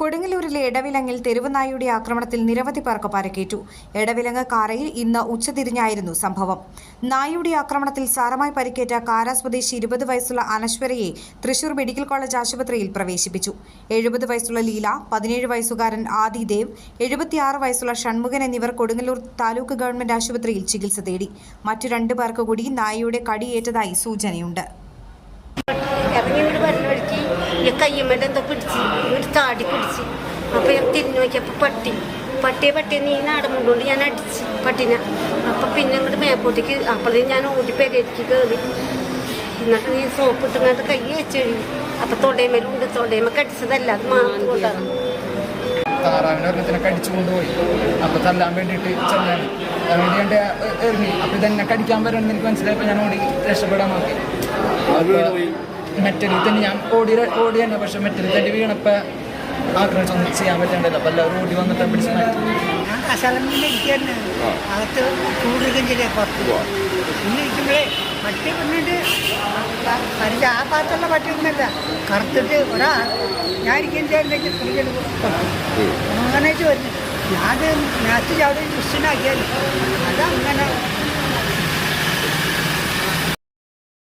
കൊടുങ്ങല്ലൂരിലെ ഇടവിലങ്ങിൽ തെരുവുനായുടെ ആക്രമണത്തിൽ നിരവധി പേർക്ക് പരിക്കേറ്റു. ഇടവിലങ്ങ് കാറയിൽ ഇന്ന് ഉച്ചതിരിഞ്ഞായിരുന്നു സംഭവം. നായയുടെ ആക്രമണത്തിൽ സാരമായി പരിക്കേറ്റ കാര സ്വദേശി ഇരുപത് വയസ്സുള്ള അനശ്വരയെ തൃശൂർ മെഡിക്കൽ കോളേജ് ആശുപത്രിയിൽ പ്രവേശിപ്പിച്ചു. എഴുപത് വയസ്സുള്ള ലീല പതിനേഴ് വയസ്സുകാരൻ ആദിദേവ് എഴുപത്തിയാറ് വയസ്സുള്ള ഷൺമുഖൻ എന്നിവർ കൊടുങ്ങല്ലൂർ താലൂക്ക് ഗവൺമെന്റ് ആശുപത്രിയിൽ ചികിത്സ തേടി. മറ്റു രണ്ടു പേർക്ക് കൂടി നായയുടെ കടിയേറ്റതായി സൂചനയുണ്ട്. ഇറങ്ങി വീട് വരുന്ന വഴിക്ക് ഈ കയ്യമ്മേന്റെ എന്തോ പിടിച്ച്. ചാടി പിടിച്ച് അപ്പോൾ ഞാൻ തിരിഞ്ഞു നോക്കിയപ്പോൾ പട്ടി. പട്ടിയെ പട്ടിയെ നീ നാടൻ കൊണ്ടുകൊണ്ട് ഞാൻ അടിച്ച് പട്ടിനെ. അപ്പം പിന്നെ ഇങ്ങോട്ട് മേപ്പോട്ടേക്ക് അപ്പോഴേ ഞാൻ ഓടി പെരേക്ക് കയറി എന്നിട്ട് നീ സോപ്പ് ഇട്ടുകൊണ്ട് കൈ വെച്ച് കഴിഞ്ഞു അപ്പം തൊടേമേലുണ്ട് തൊടേമ കടിച്ചതല്ല അത് മാറി കൊണ്ടാണ് താറാവിനെ കൊണ്ടുപോയി. അപ്പോൾ തല്ലാൻ വേണ്ടിയിട്ട് ചെന്നാണ്. അതുകൊണ്ട് ഞാൻ ഡേ- എറിഞ്ഞു. അപ്പൊ ഇതെന്നെ കടിക്കാൻ വരണമെന്ന് എനിക്ക് മനസ്സിലായപ്പോൾ ഞാൻ ഓടി രക്ഷപ്പെടാൻ നോക്കി. മെറ്റലിൽ തന്നെ ഞാൻ ഓടി ഓടി തന്നെ. പക്ഷെ മെറ്റലിൽ തന്നെ വീണപ്പോ ആക്രമിച്ചൊന്നും ചെയ്യാൻ പറ്റണ്ടല്ലോ അപ്പം എല്ലാവരും ഓടി വന്നിട്ട് പിടിച്ച് മാറ്റി അകത്ത് ചൂടിരിക്കും ചെയ്തേ പുറത്ത് പിന്നെ ഇരിക്കുമ്പോഴേ പട്ടി കൊണ്ടിട്ട് പരിച ആ ഭാഗത്തുള്ള പട്ടി ഒന്നല്ല കറുത്തിട്ട് ഒരാൾ ഞാൻ ഇരിക്കുന്നതിലേക്ക് ചേരിലേക്ക് പിടിക്കൽ അങ്ങനെ വരുന്നു. ഞാൻ മാച്ച് ചവിടി ക്രിസ്ത്യനാക്കിയാലും അതങ്ങനെ